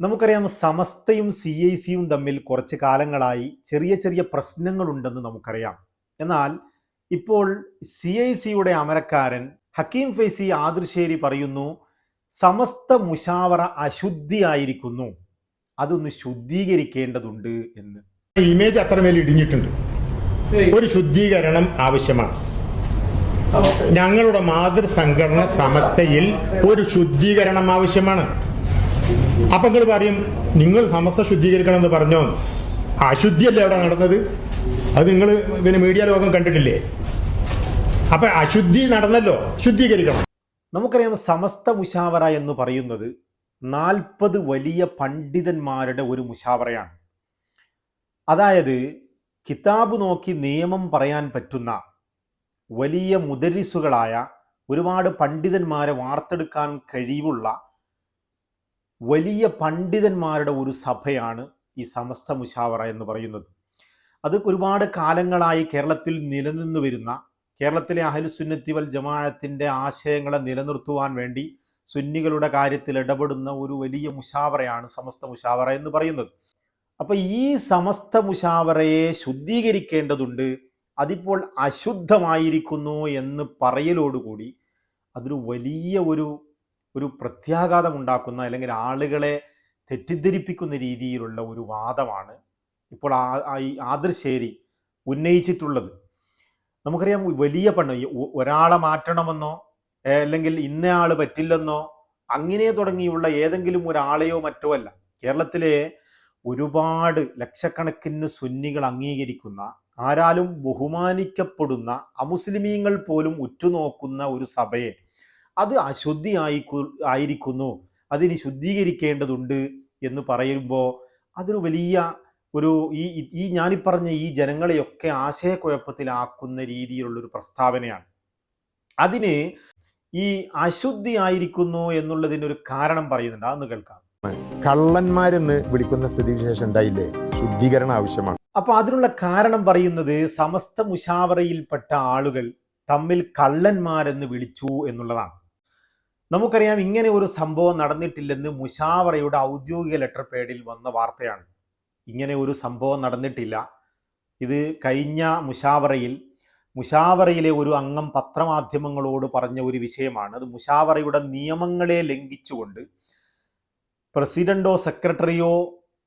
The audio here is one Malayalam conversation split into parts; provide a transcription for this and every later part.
നമുക്കറിയാം സമസ്തയും സി ഐ സിയും തമ്മിൽ കുറച്ച് കാലങ്ങളായി ചെറിയ ചെറിയ പ്രശ്നങ്ങളുണ്ടെന്ന് നമുക്കറിയാം. എന്നാൽ ഇപ്പോൾ സി ഐ സിയുടെ അമരക്കാരൻ ഹക്കീം ഫൈസി ആദൃശേരി പറയുന്നു സമസ്ത മുഷാവറ അശുദ്ധിയായിരിക്കുന്നു. അതൊന്ന് ശുദ്ധീകരിക്കേണ്ടതുണ്ട് എന്ന്. ഇമേജ് അത്രമേൽ ഇടിഞ്ഞിട്ടുണ്ട്. ഒരു ശുദ്ധീകരണം ആവശ്യമാണ്. ഞങ്ങളുടെ മാതൃസംഘടന സമസ്തയിൽ ഒരു ശുദ്ധീകരണം ആവശ്യമാണ്. അപ്പൊ നിങ്ങൾ പറയും നിങ്ങൾ സമസ്ത ശുദ്ധീകരിക്കണം എന്ന് പറഞ്ഞോ? അശുദ്ധിയല്ലേ അവിടെ നടന്നത്? അത് നിങ്ങൾ പിന്നെ മീഡിയ ലോകം കണ്ടിട്ടില്ലേ? അപ്പൊ അശുദ്ധി നടന്നല്ലോ ശുദ്ധീകരിക്കണം. നമുക്കറിയാം സമസ്ത മുഷാവറ എന്ന് പറയുന്നത് നാൽപ്പത് വലിയ പണ്ഡിതന്മാരുടെ ഒരു മുഷാവറയാണ് അതായത് കിതാബ് നോക്കി നിയമം പറയാൻ പറ്റുന്ന വലിയ മുദരിസുകളായ ഒരുപാട് പണ്ഡിതന്മാരെ വാർത്തെടുക്കാൻ കഴിവുള്ള വലിയ പണ്ഡിതന്മാരുടെ ഒരു സഭയാണ് ഈ സമസ്ത മുഷാവറ എന്ന് പറയുന്നത്. അത് ഒരുപാട് കാലങ്ങളായി കേരളത്തിൽ നിലനിന്ന് വരുന്ന കേരളത്തിലെ അഹലുസുന്നത്തി വൽ ജമാഅത്തിന്റെ ആശയങ്ങളെ നിലനിർത്തുവാൻ വേണ്ടി സുന്നികളുടെ കാര്യത്തിൽ ഇടപെടുന്ന ഒരു വലിയ മുഷാവറയാണ് സമസ്ത മുഷാവറ എന്ന് പറയുന്നത്. അപ്പോൾ ഈ സമസ്ത മുഷാവറയെ ശുദ്ധീകരിക്കേണ്ടതുണ്ട് അതിപ്പോൾ അശുദ്ധമായിരിക്കുന്നു എന്ന് പറയലോടുകൂടി അതൊരു വലിയ ഒരു ഒരു പ്രത്യാഘാതം ഉണ്ടാക്കുന്ന അല്ലെങ്കിൽ ആളുകളെ തെറ്റിദ്ധരിപ്പിക്കുന്ന രീതിയിലുള്ള ഒരു വാദമാണ് ഇപ്പോൾ ആ- ആദർശേരി ഉന്നയിച്ചിട്ടുള്ളത്. നമുക്കറിയാം വലിയ പണ്ണ് ഒരാളെ മാറ്റണമെന്നോ അല്ലെങ്കിൽ അല്ലെങ്കിൽ ഇന്നയാൾ പറ്റില്ലെന്നോ അങ്ങനെ തുടങ്ങിയുള്ള ഏതെങ്കിലും ഒരാളെയോ മറ്റോ അല്ല. കേരളത്തിലെ ഒരുപാട് ലക്ഷക്കണക്കിന് സുന്നികൾ അംഗീകരിക്കുന്ന ആരാലും ബഹുമാനിക്കപ്പെടുന്ന അമുസ്ലിമീങ്ങൾ പോലും ഉറ്റുനോക്കുന്ന ഒരു സഭയെ അത് അശുദ്ധിയായി ആയിരിക്കുന്നു. അതിന് ശുദ്ധീകരിക്കേണ്ടതുണ്ട് എന്ന് പറയുമ്പോൾ അതൊരു വലിയ ഒരു ഈ ഈ- ഞാനിപ്പറഞ്ഞ ഈ ജനങ്ങളെയൊക്കെ ആശയക്കുഴപ്പത്തിലാക്കുന്ന രീതിയിലുള്ള ഒരു പ്രസ്താവനയാണ്. അതിന് ഈ അശുദ്ധി ആയിരിക്കുന്നു എന്നുള്ളതിന് ഒരു കാരണം പറയുന്നുണ്ട്. അതൊന്ന് കേൾക്കാം. കള്ളന്മാരെന്ന് വിളിക്കുന്ന സ്ഥിതിവിശേഷം ഉണ്ടായില്ലേ? ശുദ്ധീകരണം ആവശ്യമാണ്. അപ്പൊ അതിനുള്ള കാരണം പറയുന്നത് സമസ്ത മുഷാവറയിൽപ്പെട്ട ആളുകൾ തമ്മിൽ കള്ളന്മാരെന്ന് വിളിച്ചു എന്നുള്ളതാണ്. നമുക്കറിയാം ഇങ്ങനെ ഒരു സംഭവം നടന്നിട്ടില്ലെന്ന് മുഷാവറയുടെ ഔദ്യോഗിക ലെറ്റർ പേഡിൽ വന്ന വാർത്തയാണ്. ഇങ്ങനെ ഒരു സംഭവം നടന്നിട്ടില്ല. ഇത് കഴിഞ്ഞ മുഷാവറയിൽ മുഷാവറയിലെ ഒരു അംഗം പത്രമാധ്യമങ്ങളോട് പറഞ്ഞ ഒരു വിഷയമാണ്. അത് മുഷാവറയുടെ നിയമങ്ങളെ ലംഘിച്ചുകൊണ്ട് പ്രസിഡന്റോ സെക്രട്ടറിയോ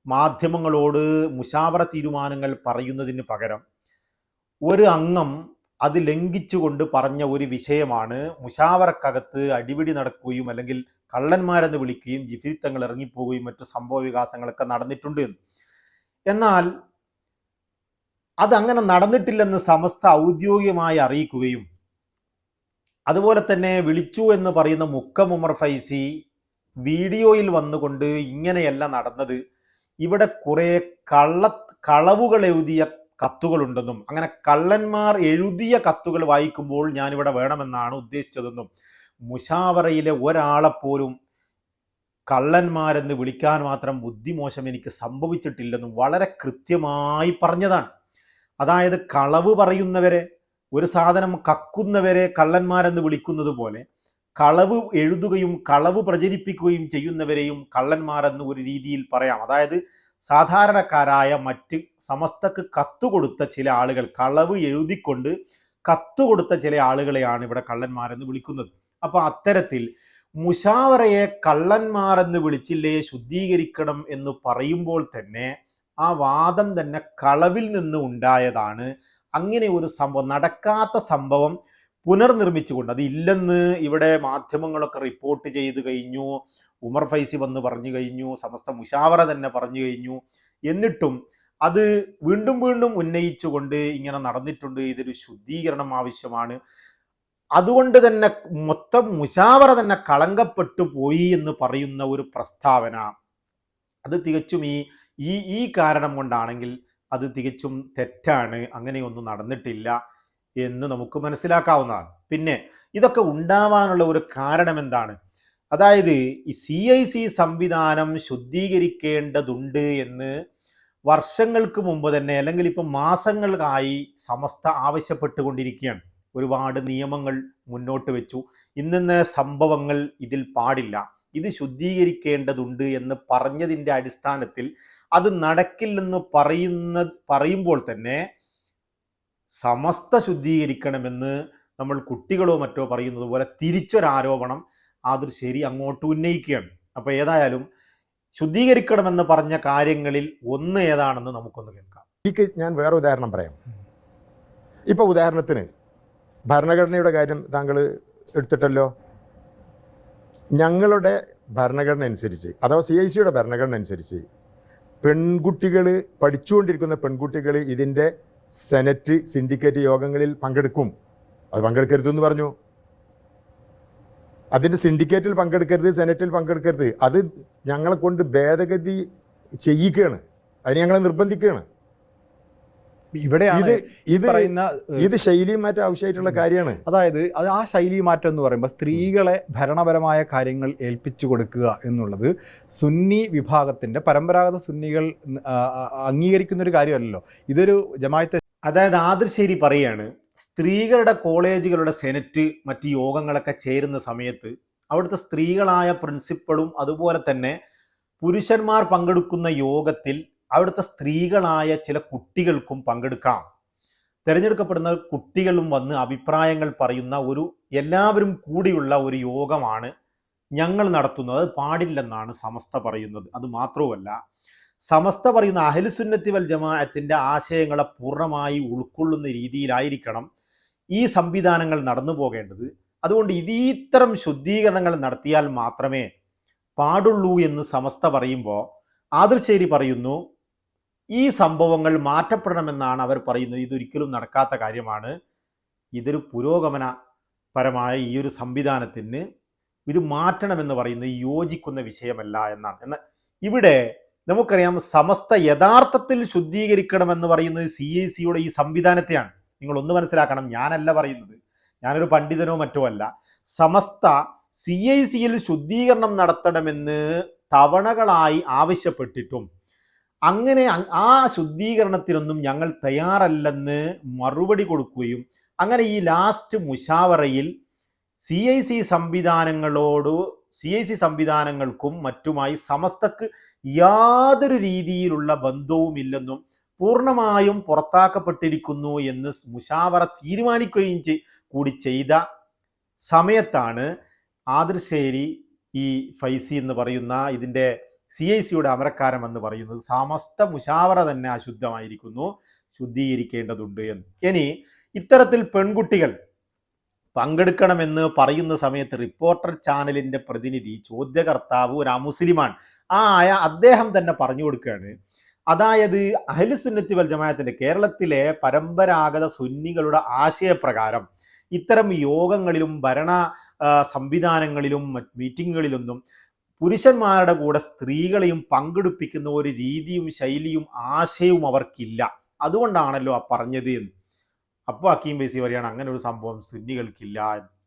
മാധ്യമങ്ങളോട് മുഷാവറ തീരുമാനങ്ങൾ പറയുന്നതിന് പകരം ഒരു അംഗം അത് ലംഘിച്ചുകൊണ്ട് പറഞ്ഞ ഒരു വിഷയമാണ്. മുഷാവറക്കകത്ത് അടിപിടി നടക്കുകയും അല്ലെങ്കിൽ കള്ളന്മാരെന്ന് വിളിക്കുകയും ജിഫിത്തങ്ങൾ ഇറങ്ങിപ്പോവുകയും മറ്റു സംഭവ വികാസങ്ങളൊക്കെ നടന്നിട്ടുണ്ട് എന്ന്. എന്നാൽ അതങ്ങനെ നടന്നിട്ടില്ലെന്ന് സമസ്ത ഔദ്യോഗികമായി അറിയിക്കുകയും അതുപോലെ തന്നെ വിളിച്ചു എന്ന് പറയുന്ന മുക്കം ഉമർ ഫൈസി വീഡിയോയിൽ വന്നുകൊണ്ട് ഇങ്ങനെയല്ല നടന്നത്. ഇവിടെ കുറേ കള്ള കളവുകൾ എഴുതിയ കത്തുകളുണ്ടെന്നും അങ്ങനെ കള്ളന്മാർ എഴുതിയ കത്തുകൾ വായിക്കുമ്പോൾ ഞാനിവിടെ വേണമെന്നാണ് ഉദ്ദേശിച്ചതെന്നും മുഷാവറയിലെ ഒരാളെപ്പോലും കള്ളന്മാരെന്ന് വിളിക്കാൻ മാത്രം ബുദ്ധിമോശം എനിക്ക് സംഭവിച്ചിട്ടില്ലെന്നും വളരെ കൃത്യമായി പറഞ്ഞതാണ്. അതായത് കളവ് പറയുന്നവരെ ഒരു സാധനം കക്കുന്നവരെ കള്ളന്മാരെന്ന് വിളിക്കുന്നത് പോലെ കളവ് എഴുതുകയും കളവ് പ്രചരിപ്പിക്കുകയും ചെയ്യുന്നവരെയും കള്ളന്മാരെന്ന് ഒരു രീതിയിൽ പറയാം. അതായത് സാധാരണക്കാരായ മറ്റ് സമസ്തക്ക് കത്തുകൊടുത്ത ചില ആളുകൾ കളവ് എഴുതിക്കൊണ്ട് കത്തുകൊടുത്ത ചില ആളുകളെയാണ് ഇവിടെ കള്ളന്മാരെന്ന് വിളിക്കുന്നത്. അപ്പൊ അത്തരത്തിൽ മുഷാവറയെ കള്ളന്മാരെന്ന് വിളിച്ചില്ലേ ശുദ്ധീകരിക്കണം എന്ന് പറയുമ്പോൾ തന്നെ ആ വാദം തന്നെ കളവിൽ നിന്ന് ഉണ്ടായതാണ്. അങ്ങനെ ഒരു സംഭവം നടക്കാത്ത സംഭവം പുനർനിർമ്മിച്ചുകൊണ്ട് അത് ഇല്ലെന്ന് ഇവിടെ മാധ്യമങ്ങളൊക്കെ റിപ്പോർട്ട് ചെയ്ത് കഴിഞ്ഞു. ഉമർ ഫൈസി വന്ന് പറഞ്ഞു കഴിഞ്ഞു സമസ്ത മുഷാവറ തന്നെ പറഞ്ഞു കഴിഞ്ഞു. എന്നിട്ടും അത് വീണ്ടും വീണ്ടും ഉന്നയിച്ചുകൊണ്ട് ഇങ്ങനെ നടന്നിട്ടുണ്ട്. ഇതൊരു ശുദ്ധീകരണം ആവശ്യമാണ്. അതുകൊണ്ട് തന്നെ മൊത്തം മുഷാവറ തന്നെ കളങ്കപ്പെട്ടു പോയി എന്ന് പറയുന്ന ഒരു പ്രസ്താവന. അത് തികച്ചും ഈ ഈ ഈ കാരണം കൊണ്ടാണെങ്കിൽ അത് തികച്ചും തെറ്റാണ്. അങ്ങനെയൊന്നും നടന്നിട്ടില്ല എന്ന് നമുക്ക് മനസ്സിലാക്കാവുന്നതാണ്. പിന്നെ ഇതൊക്കെ ഉണ്ടാവാനുള്ള ഒരു കാരണം എന്താണ്? അതായത് ഈ സി ഐ സി സംവിധാനം ശുദ്ധീകരിക്കേണ്ടതുണ്ട് എന്ന് വർഷങ്ങൾക്ക് മുമ്പ് തന്നെ അല്ലെങ്കിൽ ഇപ്പം മാസങ്ങൾക്കായി സമസ്ത ആവശ്യപ്പെട്ടുകൊണ്ടിരിക്കുകയാണ്. ഒരുപാട് നിയമങ്ങൾ മുന്നോട്ട് വെച്ചു. ഇന്നിന്ന് സംഭവങ്ങൾ ഇതിൽ പാടില്ല. ഇത് ശുദ്ധീകരിക്കേണ്ടതുണ്ട് എന്ന് പറഞ്ഞതിന്റെ അടിസ്ഥാനത്തിൽ അത് നടക്കില്ലെന്ന് പറയുന്ന പറയുമ്പോൾ തന്നെ സമസ്ത ശുദ്ധീകരിക്കണമെന്ന് നമ്മൾ കുട്ടികളോ മറ്റോ പറയുന്നത് പോലെ തിരിച്ചൊരാരോപണം അത് ശരി അങ്ങോട്ട് ഉന്നയിക്കുകയാണ്. അപ്പോൾ ഏതായാലും ശുദ്ധീകരിക്കണമെന്ന് പറഞ്ഞ കാര്യങ്ങളിൽ ഒന്ന് ഏതാണെന്ന് നമുക്കൊന്ന് കേൾക്കാം. എനിക്ക് ഞാൻ വേറെ ഉദാഹരണം പറയാം. ഇപ്പോൾ ഉദാഹരണത്തിന് ഭരണഘടനയുടെ കാര്യം താങ്കൾ എടുത്തിട്ടല്ലോ. ഞങ്ങളുടെ ഭരണഘടന അനുസരിച്ച് അഥവാ സി ഐ സിയുടെ ഭരണഘടന അനുസരിച്ച് പെൺകുട്ടികൾ പഠിച്ചുകൊണ്ടിരിക്കുന്ന പെൺകുട്ടികൾ ഇതിന്റെ സെനറ്റ് സിൻഡിക്കേറ്റ് യോഗങ്ങളിൽ പങ്കെടുക്കും. അത് പങ്കെടുക്കരുതെന്ന് പറഞ്ഞു. അതിന്റെ സിൻഡിക്കേറ്റിൽ പങ്കെടുക്കരുത് സെനറ്റിൽ പങ്കെടുക്കരുത്. അത് ഞങ്ങളെ കൊണ്ട് ഭേദഗതി ചെയ്യിക്കുകയാണ്. അതിന് ഞങ്ങളെ നിർബന്ധിക്കുകയാണ്. ഇവിടെ ഇത് ഇത് പറയുന്ന ഇത് ശൈലി മാറ്റം ആവശ്യമായിട്ടുള്ള കാര്യമാണ്. അതായത് അത് ആ ശൈലി മാറ്റം എന്ന് പറയുമ്പോൾ സ്ത്രീകളെ ഭരണപരമായ കാര്യങ്ങൾ ഏൽപ്പിച്ചു കൊടുക്കുക എന്നുള്ളത് സുന്നി വിഭാഗത്തിന്റെ പരമ്പരാഗത സുന്നികൾ അംഗീകരിക്കുന്ന ഒരു കാര്യമല്ലല്ലോ. ഇതൊരു ജമായത്തെ അതായത് ആദർശേരി പറയാണ് സ്ത്രീകളുടെ കോളേജുകളുടെ സെനറ്റ് മറ്റ് യോഗങ്ങളൊക്കെ ചേരുന്ന സമയത്ത് അവിടുത്തെ സ്ത്രീകളായ പ്രിൻസിപ്പളും അതുപോലെ തന്നെ പുരുഷന്മാർ പങ്കെടുക്കുന്ന യോഗത്തിൽ അവിടുത്തെ സ്ത്രീകളായ ചില കുട്ടികൾക്കും പങ്കെടുക്കാം. തിരഞ്ഞെടുക്കപ്പെടുന്ന കുട്ടികളും വന്ന് അഭിപ്രായങ്ങൾ പറയുന്ന ഒരു എല്ലാവരും കൂടിയുള്ള ഒരു യോഗമാണ് ഞങ്ങൾ നടത്തുന്നത്. പാടില്ലെന്നാണ് സമസ്ത പറയുന്നത്. അത് മാത്രവുമല്ല സമസ്ത പറയുന്ന അഹലുസുന്നത്തി വൽ ജമാഅത്തിന്റെ ആശയങ്ങളെ പൂർണമായി ഉൾക്കൊള്ളുന്ന രീതിയിലായിരിക്കണം ഈ സംവിധാനങ്ങൾ നടന്നു പോകേണ്ടത്. അതുകൊണ്ട് ഇതീത്തരം ശുദ്ധീകരണങ്ങൾ നടത്തിയാൽ മാത്രമേ പാടുള്ളൂ എന്ന് സമസ്ത പറയുമ്പോൾ ആദർശേരി പറയുന്നു ഈ സംഭവങ്ങൾ മാറ്റപ്പെടണമെന്നാണ് അവർ പറയുന്നത്. ഇതൊരിക്കലും നടക്കാത്ത കാര്യമാണ്. ഇതൊരു പുരോഗമന പരമായ ഈ ഒരു സംവിധാനത്തിന് ഇത് മാറ്റണമെന്ന് പറയുന്നത് യോജിക്കുന്ന വിഷയമല്ല എന്നാണ്. എന്നാൽ ഇവിടെ നമുക്കറിയാം സമസ്ത യഥാർത്ഥത്തിൽ ശുദ്ധീകരിക്കണമെന്ന് പറയുന്നത് സി ഐ സിയുടെ ഈ സംവിധാനത്തെയാണ്. നിങ്ങൾ ഒന്ന് മനസ്സിലാക്കണം ഞാനല്ല പറയുന്നത്. ഞാനൊരു പണ്ഡിതനോ മറ്റോ അല്ല. സമസ്ത സി ഐ സിയിൽ ശുദ്ധീകരണം നടത്തണമെന്ന് തവണകളായി ആവശ്യപ്പെട്ടിട്ടും അങ്ങനെ ആ ശുദ്ധീകരണത്തിനൊന്നും ഞങ്ങൾ തയ്യാറല്ലെന്ന് മറുപടി കൊടുക്കുകയും അങ്ങനെ ഈ ലാസ്റ്റ് മുഷാവറയിൽ സി ഐ സി സംവിധാനങ്ങളോട് സി ഐ സി സംവിധാനങ്ങൾക്കും മറ്റുമായി സമസ്തക്ക് യാതൊരു രീതിയിലുള്ള ബന്ധവുമില്ലെന്നും പൂർണമായും പുറത്താക്കപ്പെട്ടിരിക്കുന്നു എന്ന് മുഷാവറ തീരുമാനിക്കുകയും കൂടി ചെയ്ത സമയത്താണ് ആദർശേരി ഈ ഫൈസി എന്ന് പറയുന്ന ഇതിന്റെ സി ഐ സിയുടെ അമരക്കാരം എന്ന് പറയുന്നത് സമസ്ത മുഷാവറ തന്നെ അശുദ്ധമായിരിക്കുന്നു ശുദ്ധീകരിക്കേണ്ടതുണ്ട് എന്ന്. ഇനി ഇത്തരത്തിൽ പെൺകുട്ടികൾ പങ്കെടുക്കണമെന്ന് പറയുന്ന സമയത്ത് റിപ്പോർട്ടർ ചാനലിന്റെ പ്രതിനിധി ചോദ്യകർത്താവ് ഒരു അമുസ്ലിമാണ്. ആ ആയ അദ്ദേഹം തന്നെ പറഞ്ഞു കൊടുക്കുകയാണ്. അതായത് അഹലുസുന്നത്തി വൽ ജമാഅത്തിന്റെ കേരളത്തിലെ പരമ്പരാഗത സുന്നികളുടെ ആശയപ്രകാരം ഇത്തരം യോഗങ്ങളിലും ഭരണ സംവിധാനങ്ങളിലും മറ്റ് മീറ്റിങ്ങുകളിലൊന്നും പുരുഷന്മാരുടെ കൂടെ സ്ത്രീകളെയും പങ്കെടുപ്പിക്കുന്ന ഒരു രീതിയും ശൈലിയും ആശയവും അവർക്കില്ല. അതുകൊണ്ടാണല്ലോ ആ പറഞ്ഞത് എന്ന്. അപ്പോൾ അക്കീം ബേസി പറയാണ് അങ്ങനെ ഒരു സംഭവം സുന്നികൾക്കില്ല.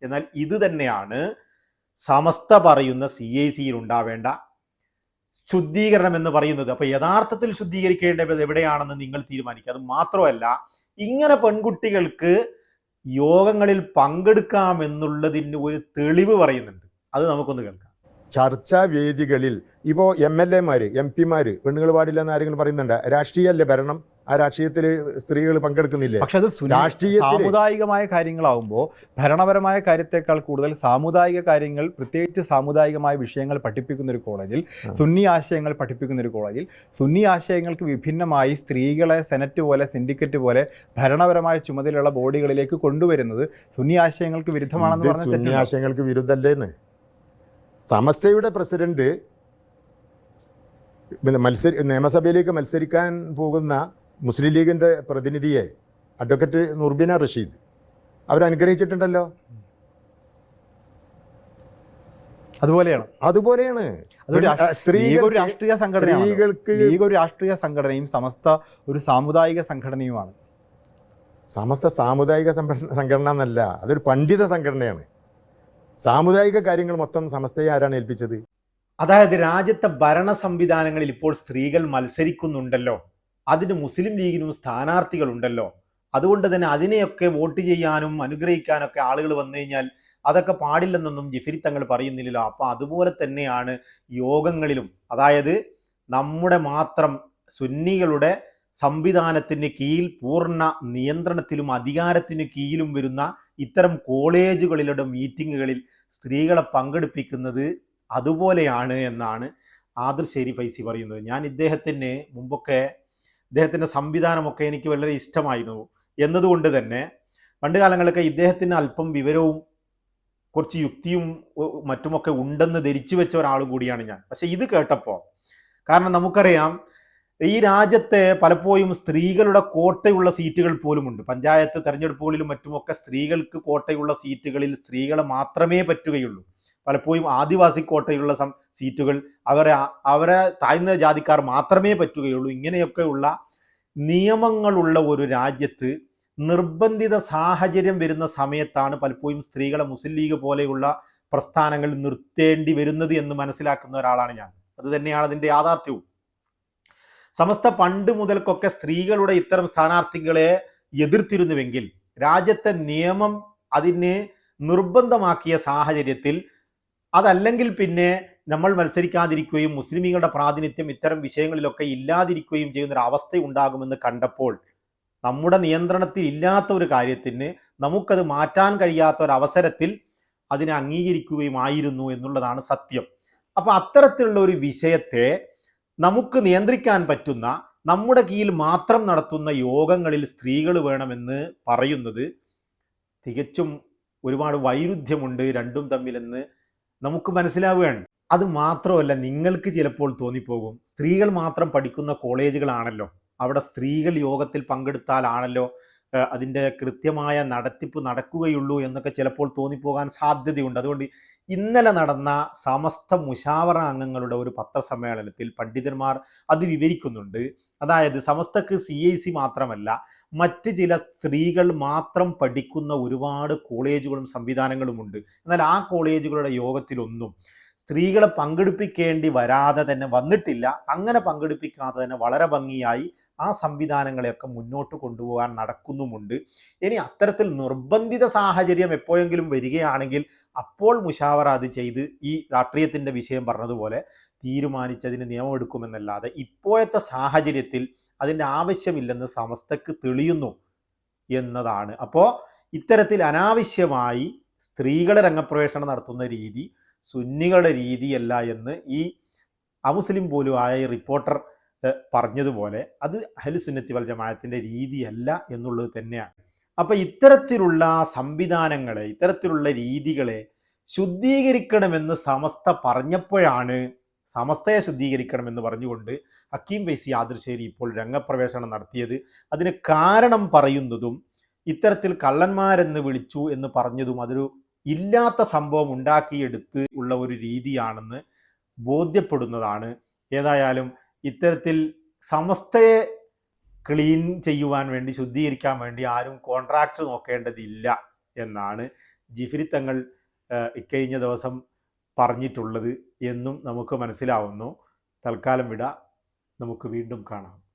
എന്നാൽ ഇത് തന്നെയാണ് സമസ്ത പറയുന്ന സി ഐ സിയിൽ ഉണ്ടാവേണ്ട ശുദ്ധീകരണം എന്ന് പറയുന്നത്. അപ്പോൾ യഥാർത്ഥത്തിൽ ശുദ്ധീകരിക്കേണ്ടത് എവിടെയാണെന്ന് നിങ്ങൾ തീരുമാനിക്കുക. അത് മാത്രമല്ല ഇങ്ങനെ പെൺകുട്ടികൾക്ക് യോഗങ്ങളിൽ പങ്കെടുക്കാമെന്നുള്ളതിന് ഒരു തെളിവ് പറയുന്നുണ്ട്. അത് നമുക്കൊന്ന് കേൾക്കാം. ചർച്ചാ വേദികളിൽ ഇപ്പോൾ എം എൽ എമാർ എം പിമാർ പെണ്ണുങ്ങൾ പാടില്ല എന്ന് ആരെങ്കിലും പറയുന്നുണ്ട്. രാഷ്ട്രീയമല്ലേ ഭരണം? ആ രാഷ്ട്രീയത്തിൽ സ്ത്രീകൾ പങ്കെടുക്കുന്നില്ല? പക്ഷെ അത് രാഷ്ട്രീയ സാമുദായികമായ കാര്യങ്ങളാവുമ്പോൾ ഭരണപരമായ കാര്യത്തെക്കാൾ കൂടുതൽ സാമുദായിക കാര്യങ്ങൾ പ്രത്യേകിച്ച് സാമുദായികമായ വിഷയങ്ങൾ പഠിപ്പിക്കുന്ന ഒരു കോളേജിൽ. സുന്നി ആശയങ്ങൾ പഠിപ്പിക്കുന്ന ഒരു കോളേജിൽ സുന്നി ആശയങ്ങൾക്ക് വിഭിന്നമായി സ്ത്രീകളെ സെനറ്റ് പോലെ സിൻഡിക്കറ്റ് പോലെ ഭരണപരമായ ചുമതലയുള്ള ബോഡികളിലേക്ക് കൊണ്ടുവരുന്നത് സുന്നി ആശയങ്ങൾക്ക് വിരുദ്ധമാണെന്ന് പറഞ്ഞാൽ പറഞ്ഞ സുന്നി ആശയങ്ങൾക്ക് വിരുദ്ധല്ലേന്ന് സമസ്തയുടെ പ്രസിഡന്റ് പിന്നെ മത്സരി നിയമസഭയിലേക്ക് മത്സരിക്കാൻ പോകുന്ന മുസ്ലിം ലീഗിന്റെ പ്രതിനിധിയെ അഡ്വക്കേറ്റ് നുർബിന റഷീദ് അവരനുഗ്രഹിച്ചിട്ടുണ്ടല്ലോ. അതുപോലെയാണ്. അതുപോലെയാണ്. രാഷ്ട്രീയ- സ്ത്രീകൾക്ക് ഒരു രാഷ്ട്രീയ സംഘടനയും സമസ്ത ഒരു സാമുദായിക സംഘടനയുമാണ്. സമസ്ത സാമുദായിക സംഘടന എന്നല്ല അതൊരു പണ്ഡിത സംഘടനയാണ്. സാമുദായിക കാര്യങ്ങൾ മൊത്തം സമസ്തയെ ആരാണ് ഏൽപ്പിച്ചത്? അതായത് രാജ്യത്തെ ഭരണ സംവിധാനങ്ങളിൽ ഇപ്പോൾ സ്ത്രീകൾ മത്സരിക്കുന്നുണ്ടല്ലോ. അതിന് മുസ്ലിം ലീഗിനും സ്ഥാനാർത്ഥികൾ ഉണ്ടല്ലോ അതുകൊണ്ട് തന്നെ അതിനെയൊക്കെ വോട്ട് ചെയ്യാനും അനുഗ്രഹിക്കാനൊക്കെ ആളുകൾ വന്നു കഴിഞ്ഞാൽ അതൊക്കെ പാടില്ലെന്നൊന്നും ജിഫിരി തങ്ങൾ പറയുന്നില്ലല്ലോ. അപ്പോൾ അതുപോലെ തന്നെയാണ് യോഗങ്ങളിലും. അതായത് നമ്മുടെ മാത്രം സുന്നികളുടെ സംവിധാനത്തിന് കീഴിൽ പൂർണ നിയന്ത്രണത്തിലും അധികാരത്തിന് കീഴിലും വരുന്ന ഇത്തരം കോളേജുകളിലുടെ മീറ്റിങ്ങുകളിൽ സ്ത്രീകളെ പങ്കെടുപ്പിക്കുന്നത് അതുപോലെയാണ് എന്നാണ് ആദിർ ഷെരി ഫൈസി പറയുന്നത്. ഞാൻ ഇദ്ദേഹത്തിന് മുമ്പൊക്കെ ഇദ്ദേഹത്തിന്റെ സംവിധാനമൊക്കെ എനിക്ക് വളരെ ഇഷ്ടമായിരുന്നു എന്നതുകൊണ്ട് തന്നെ പണ്ട് കാലങ്ങളിലൊക്കെ ഇദ്ദേഹത്തിന് അല്പം വിവരവും കുറച്ച് യുക്തിയും മറ്റുമൊക്കെ ഉണ്ടെന്ന് ധരിച്ചു വെച്ച ഒരാൾ കൂടിയാണ് ഞാൻ. പക്ഷേ ഇത് കേട്ടപ്പോൾ കാരണം നമുക്കറിയാം ഈ രാജ്യത്തെ പലപ്പോഴും സ്ത്രീകളുടെ കോട്ടയുള്ള സീറ്റുകൾ പോലുമുണ്ട്. പഞ്ചായത്ത് തെരഞ്ഞെടുപ്പുകളിലും മറ്റുമൊക്കെ സ്ത്രീകൾക്ക് കോട്ടയുള്ള സീറ്റുകളിൽ സ്ത്രീകളെ മാത്രമേ പറ്റുകയുള്ളൂ. പലപ്പോഴും ആദിവാസി കോട്ടയുള്ള സം സീറ്റുകൾ അവരെ അവരെ താഴ്ന്ന ജാതിക്കാർ മാത്രമേ പറ്റുകയുള്ളൂ. ഇങ്ങനെയൊക്കെയുള്ള നിയമങ്ങളുള്ള ഒരു രാജ്യത്ത് നിർബന്ധിത സാഹചര്യം വരുന്ന സമയത്താണ് പലപ്പോഴും സ്ത്രീകളെ മുസ്ലിം ലീഗ് പോലെയുള്ള പ്രസ്ഥാനങ്ങൾ നിർത്തേണ്ടി വരുന്നത് എന്ന് മനസ്സിലാക്കുന്ന ഒരാളാണ് ഞാൻ. അത് തന്നെയാണ് അതിന്റെ യാഥാർത്ഥ്യവും. സമസ്ത പണ്ട് മുതൽക്കൊക്കെ സ്ത്രീകളുടെ ഇത്തരം സ്ഥാനാർത്ഥികളെ എതിർത്തിരുന്നുവെങ്കിൽ രാജ്യത്തെ നിയമം അതിനെ നിർബന്ധമാക്കിയ സാഹചര്യത്തിൽ അതല്ലെങ്കിൽ പിന്നെ നമ്മൾ മത്സരിക്കാതിരിക്കുകയും മുസ്ലിമീങ്ങളുടെ പ്രാതിനിധ്യം ഇത്തരം വിഷയങ്ങളിലൊക്കെ ഇല്ലാതിരിക്കുകയും ചെയ്യുന്ന ഒരു അവസ്ഥ ഉണ്ടാകുമെന്ന് കണ്ടപ്പോൾ നമ്മുടെ നിയന്ത്രണത്തിൽ ഇല്ലാത്ത ഒരു കാര്യത്തിന് നമുക്കത് മാറ്റാൻ കഴിയാത്ത ഒരു അവസരത്തിൽ അതിനെ അംഗീകരിക്കുകയുമായിരുന്നു എന്നുള്ളതാണ് സത്യം. അപ്പോൾ അത്തരത്തിലുള്ള ഒരു വിഷയത്തെ നമുക്ക് നിയന്ത്രിക്കാൻ പറ്റുന്ന നമ്മുടെ കീഴിൽ മാത്രം നടത്തുന്ന യോഗങ്ങളിൽ സ്ത്രീകൾ വേണമെന്ന് പറയുന്നത് തികച്ചും ഒരുപാട് വൈരുദ്ധ്യമുണ്ട് രണ്ടും തമ്മിലെന്ന് നമുക്ക് മനസ്സിലാവുകയാണ്. അത് മാത്രമല്ല നിങ്ങൾക്ക് ചിലപ്പോൾ തോന്നിപ്പോകും. സ്ത്രീകൾ മാത്രം പഠിക്കുന്ന കോളേജുകളാണല്ലോ. അവിടെ സ്ത്രീകൾ യോഗത്തിൽ പങ്കെടുത്താലാണല്ലോ അതിന്റെ കൃത്യമായ നടത്തിപ്പ് നടക്കുകയുള്ളൂ എന്നൊക്കെ ചിലപ്പോൾ തോന്നിപ്പോകാൻ സാധ്യതയുണ്ട്. അതുകൊണ്ട് ഇന്നലെ നടന്ന സമസ്ത മുഷാവറ അംഗങ്ങളുടെ ഒരു പത്രസമ്മേളനത്തിൽ പണ്ഡിതന്മാർ അത് വിവരിക്കുന്നുണ്ട്. അതായത് സമസ്തക്ക് സി ഐ സി മാത്രമല്ല മറ്റ് ചില സ്ത്രീകൾ മാത്രം പഠിക്കുന്ന ഒരുപാട് കോളേജുകളും സംവിധാനങ്ങളുമുണ്ട്. എന്നാൽ ആ കോളേജുകളുടെ യോഗത്തിലൊന്നും സ്ത്രീകളെ പങ്കെടുപ്പിക്കേണ്ടി വരാതെ തന്നെ വന്നിട്ടില്ല. അങ്ങനെ പങ്കെടുപ്പിക്കാതെ തന്നെ വളരെ ഭംഗിയായി ആ സംവിധാനങ്ങളെയൊക്കെ മുന്നോട്ട് കൊണ്ടുപോകാൻ നടക്കുന്നുമുണ്ട്. ഇനി അത്തരത്തിൽ നിർബന്ധിത സാഹചര്യം എപ്പോഴെങ്കിലും വരികയാണെങ്കിൽ അപ്പോൾ മുഷാവറ അത് ചെയ്ത് ഈ രാഷ്ട്രീയത്തിന്റെ വിഷയം പറഞ്ഞതുപോലെ തീരുമാനിച്ചതിന് നിയമമെടുക്കുമെന്നല്ലാതെ ഇപ്പോഴത്തെ സാഹചര്യത്തിൽ അതിന്റെ ആവശ്യമില്ലെന്ന് സമസ്തക്ക് തെളിയുന്നു എന്നതാണ്. അപ്പോൾ ഇത്തരത്തിൽ അനാവശ്യമായി സ്ത്രീകളെ രംഗപ്രവേശനം നടത്തുന്ന രീതി സുന്നികളുടെ രീതിയല്ല എന്ന് ഈ അമുസ്ലിം പോലും ആയ ഈ റിപ്പോർട്ടർ പറഞ്ഞതുപോലെ അത് അഹ്ലുസുന്നത്തി വൽ ജമാഅത്തിന്റെ രീതിയല്ല എന്നുള്ളത് തന്നെയാണ്. അപ്പോൾ ഇത്തരത്തിലുള്ള സംവിധാനങ്ങളെ ഇത്തരത്തിലുള്ള രീതികളെ ശുദ്ധീകരിക്കണമെന്ന് സമസ്ത പറഞ്ഞപ്പോഴാണ് സമസ്തയെ ശുദ്ധീകരിക്കണമെന്ന് പറഞ്ഞുകൊണ്ട് ഹക്കീം വൈസി ആദർശേരി ഇപ്പോൾ രംഗപ്രവേശനം നടത്തിയത്. അതിന് കാരണം പറയുന്നതും ഇത്തരത്തിൽ കള്ളന്മാരെന്ന് വിളിച്ചു എന്ന് പറഞ്ഞതും അതൊരു ഇല്ലാത്ത സംഭവം ഉണ്ടാക്കിയെടുത്ത് ഉള്ള ഒരു രീതിയാണെന്ന് ബോധ്യപ്പെടുന്നതാണ്. ഏതായാലും ഇത്തരത്തിൽ സമസ്തയെ ക്ലീൻ ചെയ്യുവാൻ വേണ്ടി ശുദ്ധീകരിക്കാൻ വേണ്ടി ആരും കോൺട്രാക്ട് നോക്കേണ്ടതില്ല എന്നാണ് ജിഫിരി തങ്ങൾ ഇക്കഴിഞ്ഞ ദിവസം പറഞ്ഞിട്ടുള്ളത് എന്നും നമുക്ക് മനസ്സിലാവുന്നു. തൽക്കാലം വിട. നമുക്ക് വീണ്ടും കാണാം.